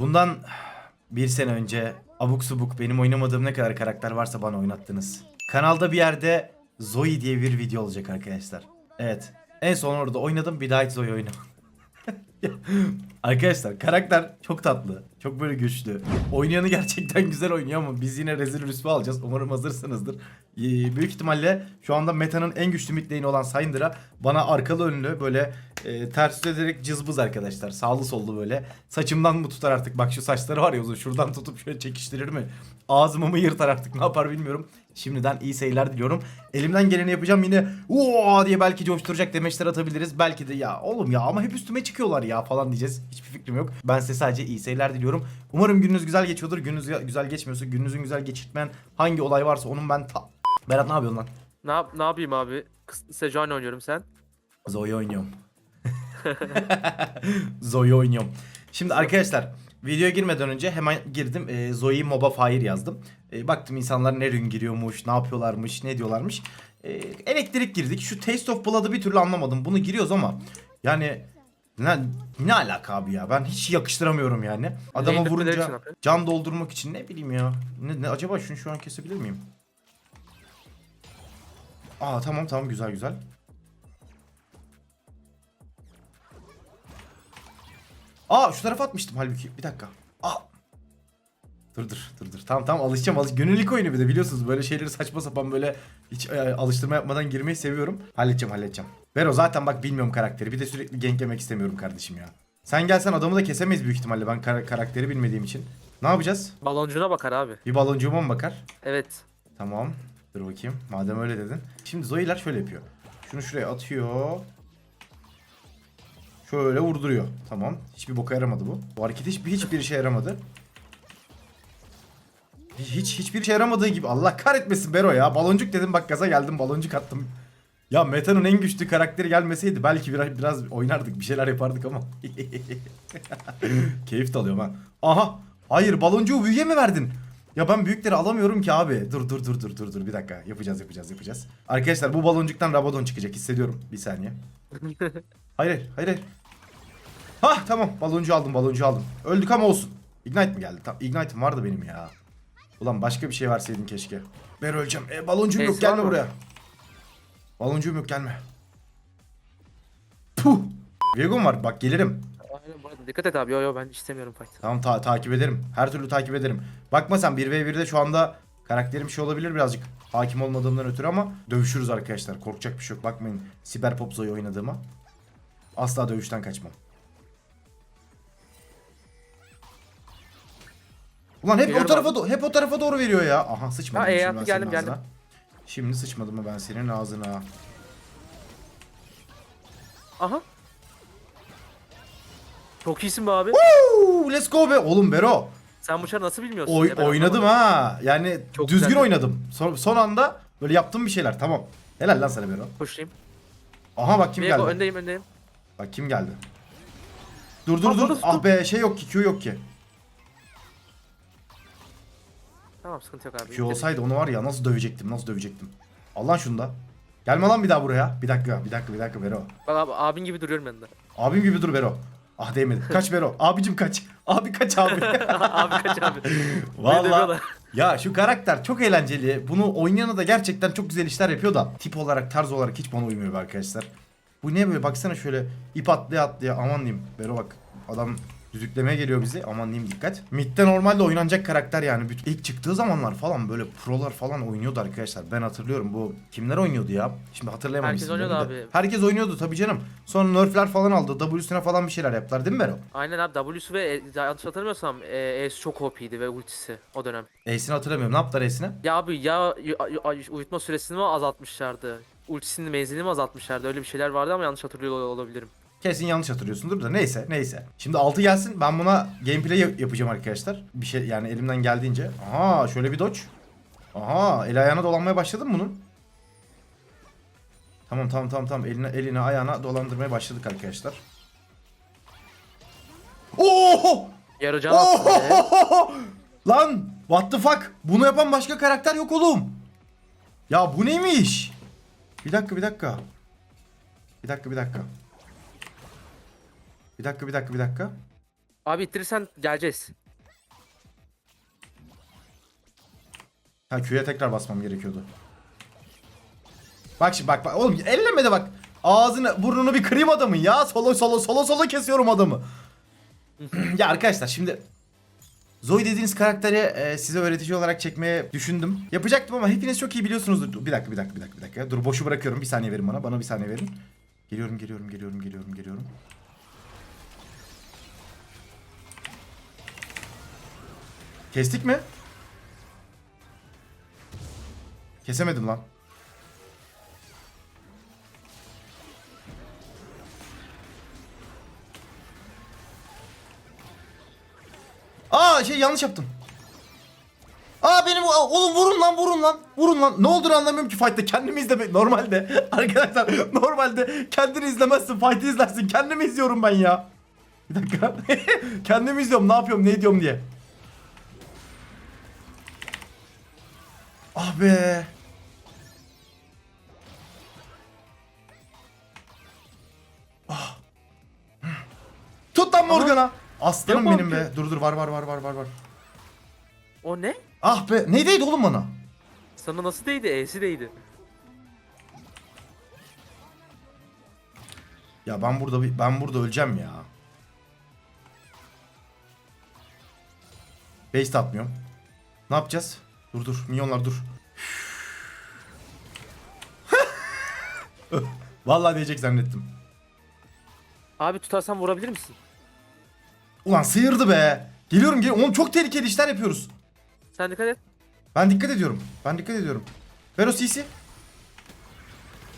Bundan bir sene önce abuk subuk benim oynamadığım ne kadar karakter varsa bana oynattınız. Kanalda bir yerde Zoe diye bir video olacak arkadaşlar. Evet. En son orada oynadım bir daha hiç Zoe oynamam. Arkadaşlar karakter çok tatlı. Çok böyle güçlü. Oynayanı gerçekten güzel oynuyor ama biz yine rezil rüsva alacağız. Umarım hazırsınızdır. Ee, büyük ihtimalle şu anda metanın en güçlü mid lane'i olan Syndra bana arkalı önlü böyle e, ters ederek cızbız arkadaşlar. Sağlı sollu böyle. Saçımdan mı tutar artık? Bak şu saçları var ya uzun. Şuradan tutup şöyle çekiştirir mi? Ağzımı mı yırtar artık? Ne yapar bilmiyorum. Şimdiden iyi seyirler diliyorum. Elimden geleni yapacağım yine ooo diye belki coşturacak demeçler atabiliriz. Belki de ya oğlum ya ama hep üstüme çıkıyorlar ya falan diyeceğiz. Hiçbir fikrim yok. Ben size sadece iyi seyirler diliyorum. Umarım gününüz güzel geçiyordur. Gününüz güzel geçmiyorsa gününüzün güzel geçirtmeyen hangi olay varsa onun ben ta... Berat ne yapıyorsun lan? Ne, yap ne yapayım abi? Sejuani oynuyorum sen. Zoe oynuyorum. Zoe oynuyorum. Şimdi arkadaşlar videoya girmeden önce hemen girdim. E, Zoe Moba Fire yazdım. E, baktım insanlar ne rün giriyormuş, ne yapıyorlarmış, ne diyorlarmış. E, elektrik girdik. Şu Taste of Blood'ı bir türlü anlamadım. Bunu giriyoruz ama yani ne, ne alaka abi ya? Ben hiç yakıştıramıyorum yani. Adama için vurunca can doldurmak için ne bileyim ya. Ne, ne acaba şunu şu an kesebilir miyim? Aa tamam tamam güzel güzel. Aa şu tarafa atmıştım halbuki. Bir dakika. Dur dur dur dur. Tamam tamam alışacağım. Alış Gönüllülük oyunu bir de biliyorsunuz. Böyle şeyleri saçma sapan böyle hiç e, alıştırma yapmadan girmeyi seviyorum. Halledeceğim halledeceğim. Vero zaten bak bilmiyorum karakteri. Bir de sürekli gank yemek istemiyorum kardeşim ya. Sen gelsen adamı da kesemeyiz büyük ihtimalle ben kar- karakteri bilmediğim için. Ne yapacağız? Baloncuğuna bakar abi. Bir baloncuğuma mı bakar? Evet. Tamam. Dur bakayım. Madem öyle dedin. Şimdi Zoe'ler şöyle yapıyor. Şunu şuraya atıyor. Şöyle vurduruyor. Tamam. Hiçbir boka yaramadı bu. Bu hareket hiçbir hiçbir işe yaramadı. Hiç hiçbir işe yaramadığı gibi. Allah kahretmesin Bero ya. Baloncuk dedim bak gaza geldim baloncuk attım. Ya Meta'nın en güçlü karakteri gelmeseydi belki biraz biraz oynardık bir şeyler yapardık ama. Keyif de alıyorum ha. Aha. Hayır baloncuğu büyüye mi verdin? Ya ben büyükleri alamıyorum ki abi. Dur dur dur dur dur dur bir dakika. Yapacağız yapacağız yapacağız. Arkadaşlar bu baloncuktan Rabadon çıkacak hissediyorum. Bir saniye. Hayır hayır hayır. hayır. Hah tamam baloncu aldım baloncu aldım. Öldük ama olsun. Ignite mi geldi? Tamam Ignite'im vardı benim ya. Ulan başka bir şey verseydin keşke. Ben öleceğim. E, baloncuğum yok var gelme mı? buraya. Baloncuğum yok gelme. Puh. Viego'm var bak gelirim. Aynen bu arada. Dikkat et abi. Yo yo ben istemiyorum fight. Tamam ta- takip ederim. Her türlü takip ederim. Bakma sen 1v1'de şu anda karakterim şey olabilir birazcık. Hakim olmadığımdan ötürü ama dövüşürüz arkadaşlar. Korkacak bir şey yok. Bakmayın Siber Pop Zoe oynadığıma. Asla dövüşten kaçmam. Ulan hep o Geliyorum tarafa abi. do- hep o tarafa doğru veriyor ya. Aha sıçmadım. Ha, e şimdi yaptı, ben senin geldim, geldim. ağzına. Şimdi sıçmadım mı ben senin ağzına? Aha. Çok iyisin be abi. Woo, let's go be. Oğlum Bero. Sen bu çarı nasıl bilmiyorsun? Oy, ya? Ben oynadım anlamadım. ha. Yani Çok düzgün güzel. oynadım. Son, son anda böyle yaptım bir şeyler. Tamam. Helal lan sana Bero. Koşayım. Aha bak kim Viego geldi. öndeyim öndeyim. Bak kim geldi. Dur dur Aa, dur. Ah be şey yok ki Q yok ki. Tamam sıkıntı yok abi. Q olsaydı onu var ya nasıl dövecektim nasıl dövecektim. Allah şunu da. Gelme lan bir daha buraya. Bir dakika bir dakika bir dakika Bero. Bak abi abin gibi duruyorum ben de. Abim gibi dur Bero. Ah değmedi. Kaç Bero. Abicim kaç. Abi kaç abi. abi kaç abi. Valla. Ya şu karakter çok eğlenceli. Bunu oynayanı da gerçekten çok güzel işler yapıyor da tip olarak tarz olarak hiç bana uymuyor arkadaşlar. Bu ne böyle baksana şöyle ip atlaya atlaya aman diyeyim. Bero bak adam düdüklemeye geliyor bizi aman diyeyim dikkat. Mid'de normalde oynanacak karakter yani. İlk çıktığı zamanlar falan böyle prolar falan oynuyordu arkadaşlar. Ben hatırlıyorum bu kimler oynuyordu ya? Şimdi hatırlayamam Herkes oynuyordu de. abi. Herkes oynuyordu tabii canım. Sonra nerfler falan aldı. W'sine falan bir şeyler yaptılar değil mi Bero? Aynen abi W'su ve e, yanlış hatırlamıyorsam e, E'si çok OP'ydi ve ultisi o dönem. E'sini hatırlamıyorum. Ne yaptılar E'sine? Ya abi ya uyutma süresini mi azaltmışlardı? Ultisinin menzilini mi azaltmışlardı? Öyle bir şeyler vardı ama yanlış hatırlıyor ol- olabilirim. Kesin yanlış hatırlıyorsundur da neyse neyse. Şimdi 6 gelsin ben buna gameplay yap- yapacağım arkadaşlar. Bir şey yani elimden geldiğince. Aha şöyle bir dodge. Aha el ayağına dolanmaya başladı mı bunun? Tamam tamam tamam tamam eline eline ayağına dolandırmaya başladık arkadaşlar. Oo! Yarı can. Oo! Lan what the fuck? Bunu yapan başka karakter yok oğlum. Ya bu neymiş? Bir dakika bir dakika. Bir dakika bir dakika. Bir dakika bir dakika bir dakika. Abi ittirirsen geleceğiz. Ha Q'ya tekrar basmam gerekiyordu. Bak şimdi bak bak oğlum elleme de bak. Ağzını burnunu bir kırayım adamın ya. Solo solo solo solo kesiyorum adamı. ya arkadaşlar şimdi Zoe dediğiniz karakteri e, size öğretici olarak çekmeye düşündüm. Yapacaktım ama hepiniz çok iyi biliyorsunuzdur. Dur, Bir dakika bir dakika bir dakika bir dakika. Dur boşu bırakıyorum. Bir saniye verin bana. Bana bir saniye verin. Geliyorum geliyorum geliyorum geliyorum geliyorum. Kestik mi? Kesemedim lan. Aa şey yanlış yaptım. Aa benim oğlum vurun lan vurun lan vurun lan. Ne olduğunu anlamıyorum ki fight'ta kendimi izlemek normalde. Arkadaşlar normalde kendini izlemezsin fight'ı izlersin. Kendimi izliyorum ben ya. Bir dakika. kendimi izliyorum ne yapıyorum ne ediyorum diye. Ah be. Ah. Tut lan Morgan'a. Aslanım Yok benim abi. be. Dur dur var var var var var var. O ne? Ah be. Neydiydi oğlum bana? Sana nasıl değdi? E'si değdi. Ya ben burada bir- ben burada öleceğim ya. Base atmıyorum. Ne yapacağız? Dur dur. Minyonlar dur. Vallahi diyecek zannettim. Abi tutarsan vurabilir misin? Ulan sıyırdı be. Geliyorum geliyorum. Oğlum çok tehlikeli işler yapıyoruz. Sen dikkat et. Ben dikkat ediyorum. Ben dikkat ediyorum. Vero CC.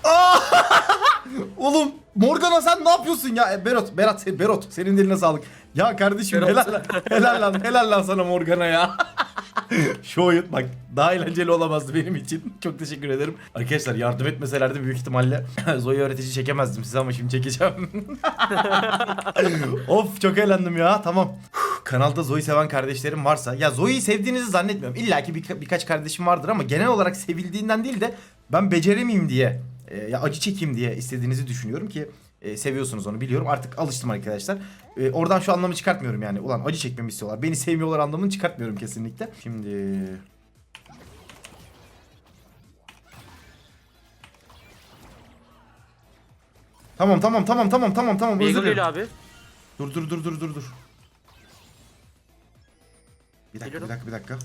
Aa! Oğlum Morgana sen ne yapıyorsun ya? E, Berot, Berat, Berot senin eline sağlık. Ya kardeşim Berot. helal helal lan, helal lan sana Morgana ya. Şu oyun bak daha eğlenceli olamazdı benim için. Çok teşekkür ederim. Arkadaşlar yardım etmeselerdi büyük ihtimalle Zoe öğretici çekemezdim size ama şimdi çekeceğim. of çok eğlendim ya tamam. Kanalda Zoe seven kardeşlerim varsa ya Zoe'yi sevdiğinizi zannetmiyorum. İlla ki birka- birkaç kardeşim vardır ama genel olarak sevildiğinden değil de ben beceremeyeyim diye e, ya acı çekeyim diye istediğinizi düşünüyorum ki e, seviyorsunuz onu biliyorum. Artık alıştım arkadaşlar. E, oradan şu anlamı çıkartmıyorum yani. Ulan acı çekmemi istiyorlar. Beni sevmiyorlar anlamını çıkartmıyorum kesinlikle. Şimdi Tamam tamam tamam tamam tamam tamam özür dilerim. geliyor abi. Dur dur dur dur dur dur. Bir dakika Geliyorum. bir dakika bir dakika.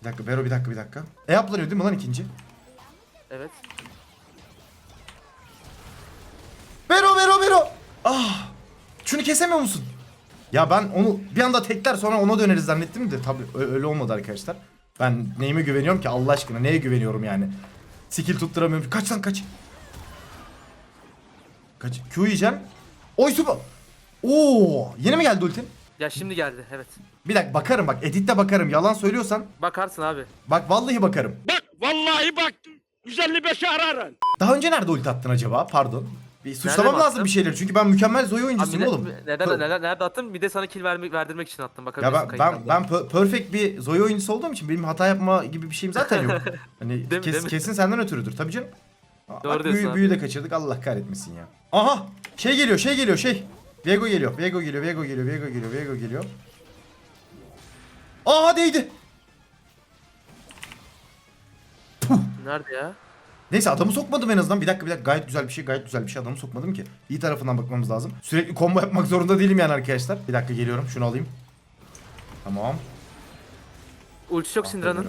Bir dakika Bero bir dakika bir dakika. E uplanıyor değil mi lan ikinci? Evet. Bero Bero Bero. Ah. Şunu kesemiyor musun? Ya ben onu bir anda tekler sonra ona döneriz zannettim de tabii ö- öyle olmadı arkadaşlar. Ben neyime güveniyorum ki Allah aşkına neye güveniyorum yani. Skill tutturamıyorum. Kaç lan kaç. Kaç. Q yiyeceksin. Oy süper. Oo, yeni mi geldi ultin? Ya şimdi geldi evet. Bir dakika bakarım bak editte bakarım. Yalan söylüyorsan Bakarsın abi. bak vallahi bakarım. Bak vallahi bak 155'i ararın. Daha önce nerede ulti attın acaba? Pardon. Bir suçlamam lazım attım? bir şeyler. Çünkü ben mükemmel Zoe Abi oyuncusuyum ne- oğlum. Neden, Pö- neden, nerede attım? Bir de sana kill vermek, verdirmek için attım. Ya Bakabilirsin ben ben kayıtlarda. ben pö- perfect bir Zoe oyuncusu olduğum için benim hata yapma gibi bir şeyim zaten yok. Hani Değil mi, kes- değil mi? kesin senden ötürüdür. Tabii canım. Aa, Doğru bak, diyorsun büyü, abi. büyü de kaçırdık. Allah kahretmesin ya. Aha! Şey geliyor, şey geliyor, şey. Viego geliyor. Viego geliyor, Viego geliyor, Viego geliyor, Viego geliyor. Aha değdi. Nerede ya? Neyse adamı sokmadım en azından. Bir dakika bir dakika gayet güzel bir şey gayet güzel bir şey adamı sokmadım ki. İyi tarafından bakmamız lazım. Sürekli combo yapmak zorunda değilim yani arkadaşlar. Bir dakika geliyorum şunu alayım. Tamam. Ultisi yok Syndra'nın.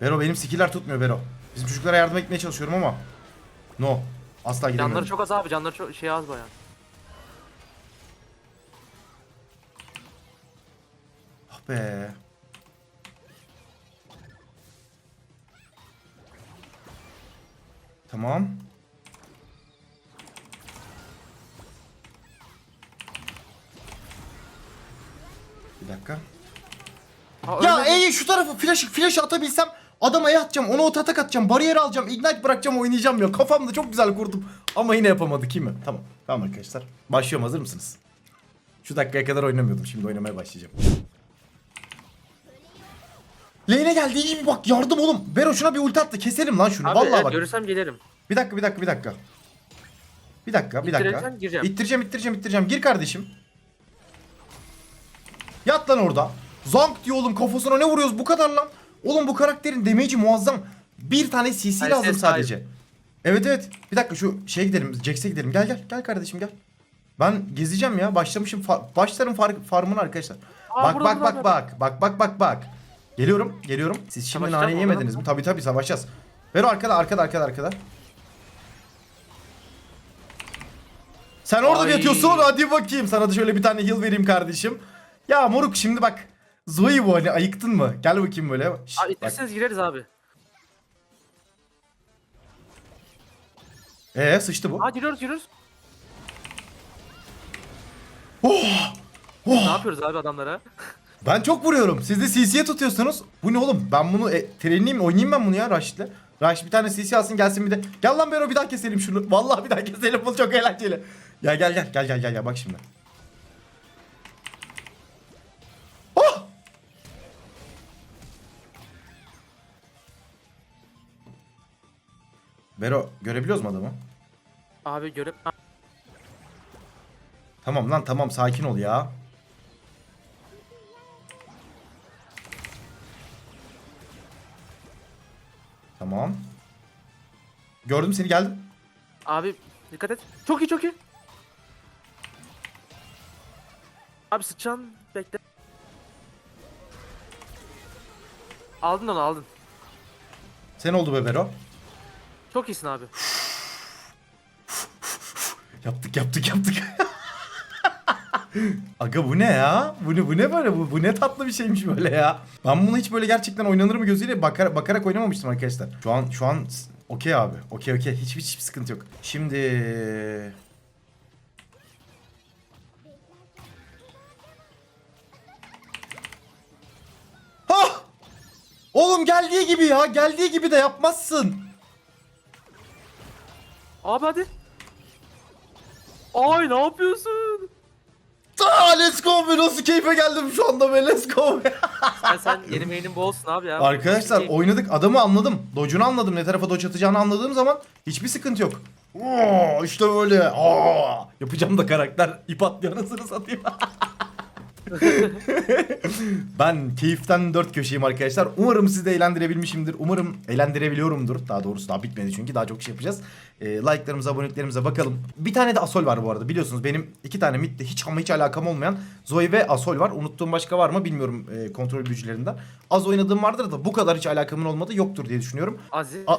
Bero. Benim skiller tutmuyor Bero. Bizim çocuklara yardım etmeye çalışıyorum ama. No. Asla gidemiyorum. Canları çok az abi. Canları çok şey az baya. Ah be. Tamam. Bir dakika. Ha, Ya ölmedi. ey şu tarafı flash flash atabilsem adama E atacağım, ona ot atak atacağım, bariyer alacağım, ignite bırakacağım, oynayacağım ya. Kafamda çok güzel kurdum. Ama yine yapamadık değil mi? Tamam. Tamam arkadaşlar. Başlıyorum hazır mısınız? Şu dakikaya kadar oynamıyordum. Şimdi oynamaya başlayacağım. Lane'e geldi iyi mi bak yardım oğlum. Bero şuna bir ulti attı. Keselim lan şunu. Abi Vallahi evet, bak. görürsem gelirim. Bir dakika bir dakika bir dakika. Bir dakika bir dakika. Gireceğim. İttireceğim ittireceğim ittireceğim. Gir kardeşim. Yat lan orada. Zank diyor oğlum kafasına ne vuruyoruz bu kadar lan. Oğlum bu karakterin damage'i muazzam. Bir tane CC Hayır, lazım sadece. Evet evet. Bir dakika şu şeye gidelim. Jax'e gidelim. Gel gel. Gel kardeşim gel. Ben gezeceğim ya. Başlamışım. Fa- başlarım far farmına arkadaşlar. Aa, bak burada, bak burada, bak burada. bak. Bak bak bak bak. Geliyorum. Geliyorum. Siz şimdi nane mı? yemediniz mi? Tabii tabii savaşacağız. Ver arkada arkada arkada arkada. Sen orada Ay. yatıyorsun? Hadi bakayım. Sana da şöyle bir tane heal vereyim kardeşim. Ya moruk şimdi bak. Zoe bu hani ayıktın mı? Gel bakayım böyle. Şşt, Aa, bak. ittirseniz gireriz abi. Ee sıçtı bu. Aa giriyoruz giriyoruz. Oh! Ne Oh! yapıyoruz abi adamlara? Ben çok vuruyorum. Siz de CC'ye tutuyorsunuz. Bu ne oğlum? Ben bunu e, trenleyeyim oynayayım ben bunu ya Raşit'le. Raşit bir tane CC alsın gelsin bir de. Gel lan Bero bir daha keselim şunu. Vallahi bir daha keselim bu çok eğlenceli. Ya gel gel gel gel gel gel bak şimdi. Oh! Bero görebiliyoruz mu adamı? Abi görüp Tamam lan tamam sakin ol ya. Gördüm seni geldim. Abi dikkat et. Çok iyi çok iyi. Abi sıçan bekle. Aldın onu aldın. Sen oldu be Bero. Çok iyisin abi. Yaptık yaptık yaptık. Aga bu ne ya? Bu ne bu ne böyle bu, bu ne tatlı bir şeymiş böyle ya. Ben bunu hiç böyle gerçekten oynanır mı gözüyle bakar, bakarak oynamamıştım arkadaşlar. Şu an şu an okey abi. Okey okey. Hiç hiçbir sıkıntı yok. Şimdi Hah! Oğlum geldiği gibi ya. Geldiği gibi de yapmazsın. Abi hadi. Ay ne yapıyorsun? Aa, let's go be. Nasıl keyfe geldim şu anda be. Let's go be. Sen, sen yeni main'in bu olsun abi ya. Arkadaşlar Şey- oynadık adamı anladım. Dodge'unu anladım. Ne tarafa dodge atacağını anladığım zaman hiçbir sıkıntı yok. Oo, işte böyle. Aa, yapacağım da karakter ip atlıyor anasını satayım. ben keyiften dört köşeyim arkadaşlar. Umarım sizi de eğlendirebilmişimdir. Umarım eğlendirebiliyorumdur. Daha doğrusu daha bitmedi çünkü daha çok şey yapacağız. Ee, like'larımıza, aboneliklerimize bakalım. Bir tane de Asol var bu arada. Biliyorsunuz benim iki tane midde hiç ama hiç alakam olmayan Zoe ve Asol var. Unuttuğum başka var mı bilmiyorum e, kontrol büyücülerinden. Az oynadığım vardır da bu kadar hiç alakamın olmadı yoktur diye düşünüyorum. Aziz. A-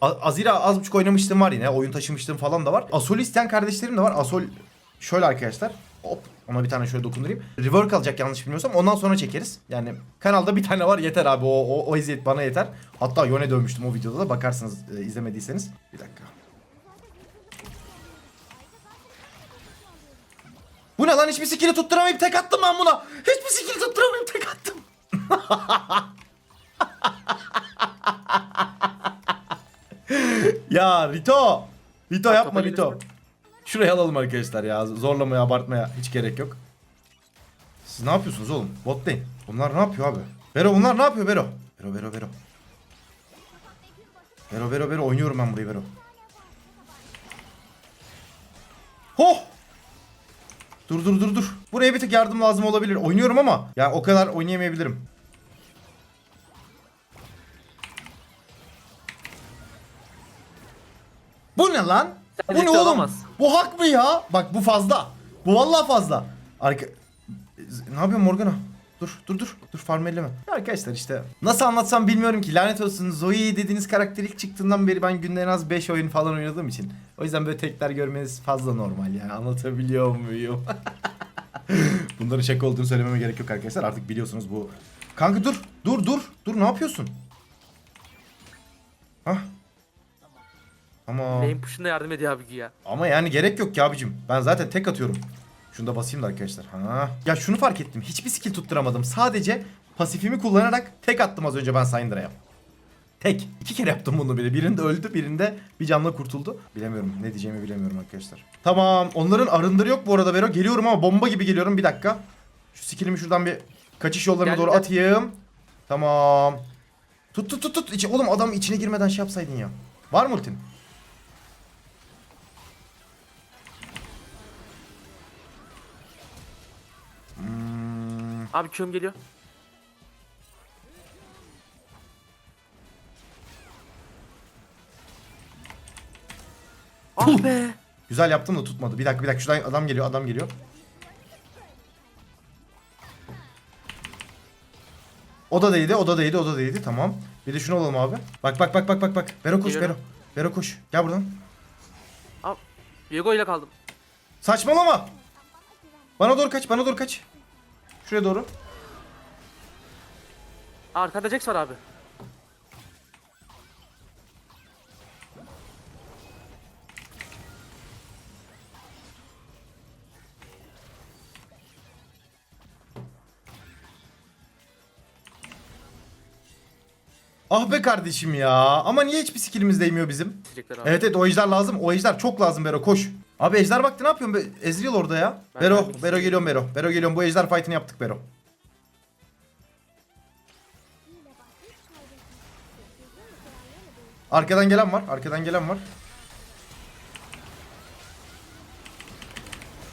A- Azira az buçuk oynamıştım var yine. Oyun taşımıştım falan da var. Asol isteyen kardeşlerim de var. Asol şöyle arkadaşlar. Hop ona bir tane şöyle dokundurayım. Rework alacak yanlış bilmiyorsam. Ondan sonra çekeriz. Yani kanalda bir tane var yeter abi. O, o, o eziyet bana yeter. Hatta Yone dövmüştüm o videoda da. Bakarsınız e, izlemediyseniz. Bir dakika. Bu ne lan hiçbir skill'i tutturamayıp tek attım ben buna. Hiçbir skill'i tutturamayıp tek attım. Ya Rito. Rito yapma Rito. Şuraya alalım arkadaşlar ya. Zorlamaya abartmaya hiç gerek yok. Siz ne yapıyorsunuz oğlum? Bot lane. Bunlar ne yapıyor abi? Bero bunlar ne yapıyor Bero? Bero Bero Bero. Bero Bero Bero oynuyorum ben burayı Bero. Hoh! Dur dur dur dur. Buraya bir tık yardım lazım olabilir. Oynuyorum ama ya o kadar oynayamayabilirim. Bu ne lan? Sen bu ne ciddi oğlum? olamaz. Bu hak mı ya? Bak bu fazla. Bu vallahi fazla. Arka... Ne yapıyorsun Morgana? Dur dur dur. Dur farm elleme. Ya Arkadaşlar işte nasıl anlatsam bilmiyorum ki. Lanet olsun Zoe dediğiniz karakter ilk çıktığından beri ben günde en az 5 oyun falan oynadığım için. O yüzden böyle tekrar görmeniz fazla normal yani. Anlatabiliyor muyum? Bunların şaka olduğunu söylememe gerek yok arkadaşlar. Artık biliyorsunuz bu. Kanka dur. Dur dur. Dur ne yapıyorsun? Hah. Ama Lane push'una yardım ediyor abi güya. ama yani gerek yok ki abicim. Ben zaten tek atıyorum. Şunu da basayım da arkadaşlar. Ha. Ya şunu fark ettim. Hiçbir skill tutturamadım. Sadece pasifimi kullanarak tek attım az önce ben Syndra'ya. Tek. İki kere yaptım bunu bile. Birinde öldü, birinde bir canla kurtuldu. Bilemiyorum. Ne diyeceğimi bilemiyorum arkadaşlar. Tamam. Onların arındırı yok bu arada Vero. Geliyorum ama bomba gibi geliyorum. Bir dakika. Şu skillimi şuradan bir kaçış yollarına doğru atayım. Tamam. Tut tut tut tut. İçi, oğlum adam içine girmeden şey yapsaydın ya. Var mı ultin? Abi Q'm geliyor. Ah be. Güzel yaptım da tutmadı. Bir dakika bir dakika şuradan adam geliyor adam geliyor. O da değdi, o da değdi, o da değdi. Tamam. Bir de şunu alalım abi. Bak bak bak bak bak bak. Bero koş Bero. Geliyorum. Bero koş. Gel buradan. Viego ile kaldım. Saçmalama. Bana doğru kaç, bana doğru kaç. Şuraya doğru. Arkada Jax var abi. Ah be kardeşim ya. Ama niye hiçbir skillimiz değmiyor bizim? Abi. Evet evet o ejder lazım. O ejder çok lazım Bero koş. Abi ejder baktı ne yapıyorsun? Be? Ezreal orada ya. Ben Bero, gelmek Bero geliyorum Bero. Bero geliyorum. Bu ejder fight'ını yaptık Bero. Arkadan gelen var. Arkadan gelen var.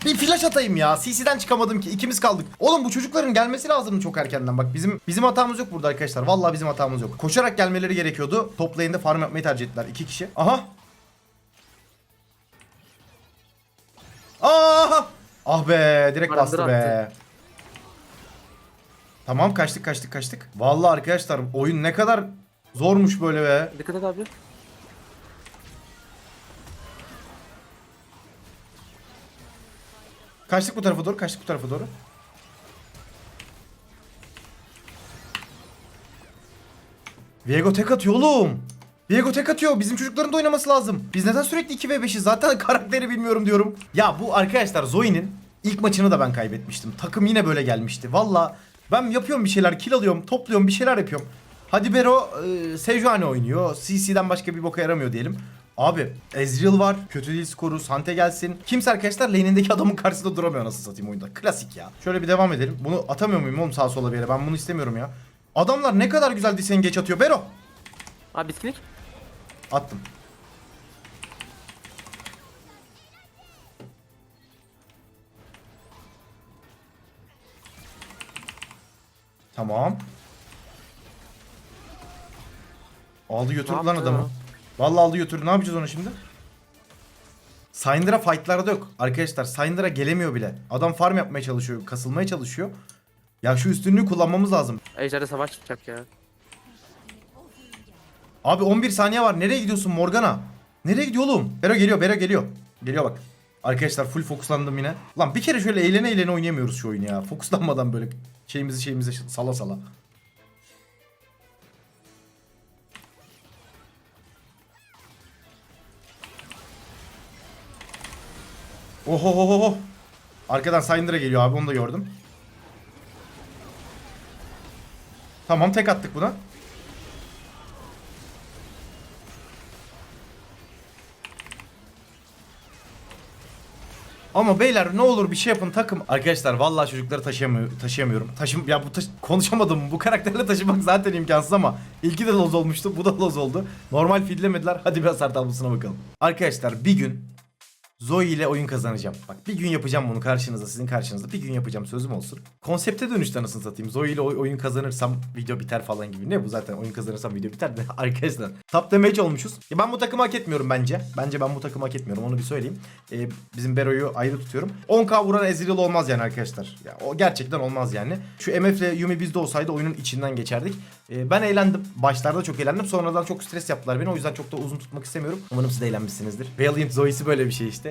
Bir flash atayım ya. CC'den çıkamadım ki. İkimiz kaldık. Oğlum bu çocukların gelmesi lazım çok erkenden. Bak bizim bizim hatamız yok burada arkadaşlar. Vallahi bizim hatamız yok. Koşarak gelmeleri gerekiyordu. Top lane'de farm yapmayı tercih ettiler. iki kişi. Aha. Aha. Ah be direkt Barındır bastı be. attı. Tamam kaçtık kaçtık kaçtık. Vallahi arkadaşlar oyun ne kadar zormuş böyle be. Dikkat et abi. Kaçtık bu tarafa doğru, kaçtık bu tarafa doğru. Viego tek atıyor oğlum. Viego tek atıyor. Bizim çocukların da oynaması lazım. Biz neden sürekli 2v5'iz? Zaten karakteri bilmiyorum diyorum. Ya bu arkadaşlar Zoe'nin ilk maçını da ben kaybetmiştim. Takım yine böyle gelmişti. Valla ben yapıyorum bir şeyler, kill alıyorum, topluyorum, bir şeyler yapıyorum. Hadi Bero e, Sejuani oynuyor. CC'den başka bir boka yaramıyor diyelim. Abi Ezreal var. Kötü değil skoru. Sante gelsin. Kimse arkadaşlar lane'indeki adamın karşısında duramıyor nasıl satayım oyunda. Klasik ya. Şöyle bir devam edelim. Bunu atamıyor muyum oğlum sağa sola bir yere? Ben bunu istemiyorum ya. Adamlar ne kadar güzel geç atıyor. Bero. Abi bitkinlik. Attım. Tamam. Aldı götürdü lan adamı. Vallahi aldı götürdü. Ne yapacağız ona şimdi? Syndra fightlarda yok. Arkadaşlar Syndra gelemiyor bile. Adam farm yapmaya çalışıyor. Kasılmaya çalışıyor. Ya şu üstünlüğü kullanmamız lazım. Ejder'de savaş çıkacak ya. Abi 11 saniye var. Nereye gidiyorsun Morgana? Nereye gidiyor oğlum? Bero geliyor, Bero geliyor. Geliyor bak. Arkadaşlar full fokuslandım yine. Lan bir kere şöyle eğlene eğlene oynayamıyoruz şu oyunu ya. Fokuslanmadan böyle şeyimizi şeyimizi sala sala. Oho Arkadan Syndra geliyor abi onu da gördüm. Tamam tek attık buna. Ama beyler ne olur bir şey yapın takım. Arkadaşlar vallahi çocukları taşıyamıyor, taşıyamıyorum. Taşım ya bu taş, konuşamadım. Bu karakterle taşımak zaten imkansız ama ilki de loz olmuştu. Bu da loz oldu. Normal fillemediler. Hadi bir hasar tablosuna bakalım. Arkadaşlar bir gün Zoe ile oyun kazanacağım. Bak bir gün yapacağım bunu karşınızda, sizin karşınızda. Bir gün yapacağım sözüm olsun. Konsepte dönüştü anasını satayım. Zoe ile oy- oyun kazanırsam video biter falan gibi. Ne bu zaten oyun kazanırsam video biter de arkadaşlar. Top damage olmuşuz. Ya ben bu takımı hak etmiyorum bence. Bence ben bu takımı hak etmiyorum onu bir söyleyeyim. Ee, bizim Bero'yu ayrı tutuyorum. 10k vuran Ezreal olmaz yani arkadaşlar. Ya, o gerçekten olmaz yani. Şu MF ile Yumi bizde olsaydı oyunun içinden geçerdik. Ee, ben eğlendim. Başlarda çok eğlendim. Sonradan çok stres yaptılar beni. O yüzden çok da uzun tutmak istemiyorum. Umarım siz de eğlenmişsinizdir. Valiant Zoe'si böyle bir şey işte.